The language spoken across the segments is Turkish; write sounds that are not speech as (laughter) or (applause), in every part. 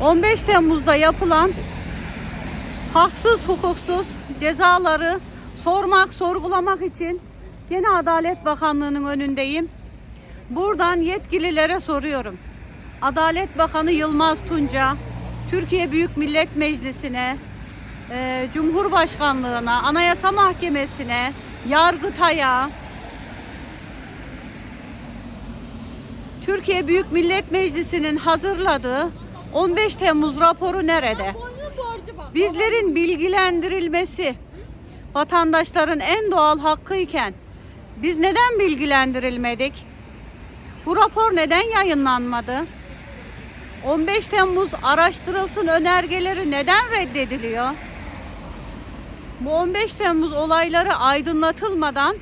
15 Temmuz'da yapılan haksız hukuksuz cezaları sormak, sorgulamak için gene Adalet Bakanlığı'nın önündeyim. Buradan yetkililere soruyorum. Adalet Bakanı Yılmaz Tunca, Türkiye Büyük Millet Meclisi'ne, e, Cumhurbaşkanlığına, Anayasa Mahkemesi'ne, Yargıtay'a, Türkiye Büyük Millet Meclisi'nin hazırladığı 15 Temmuz raporu nerede? Bizlerin bilgilendirilmesi vatandaşların en doğal hakkıyken biz neden bilgilendirilmedik? Bu rapor neden yayınlanmadı? 15 Temmuz araştırılsın önergeleri neden reddediliyor? Bu 15 Temmuz olayları aydınlatılmadan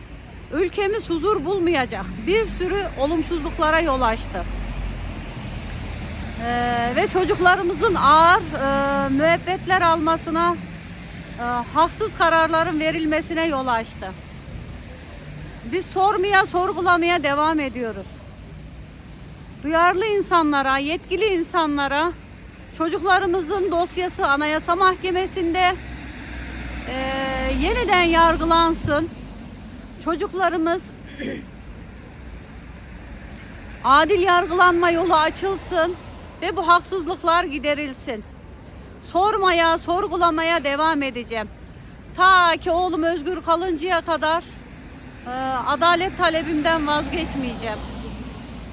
ülkemiz huzur bulmayacak. Bir sürü olumsuzluklara yol açtı. Ee, ve çocuklarımızın ağır e, müebbetler almasına, e, haksız kararların verilmesine yol açtı. Biz sormaya, sorgulamaya devam ediyoruz. Duyarlı insanlara, yetkili insanlara çocuklarımızın dosyası Anayasa Mahkemesi'nde e, yeniden yargılansın. Çocuklarımız (clears throat) adil yargılanma yolu açılsın ve bu haksızlıklar giderilsin. Sormaya, sorgulamaya devam edeceğim. Ta ki oğlum özgür kalıncaya kadar e, adalet talebimden vazgeçmeyeceğim.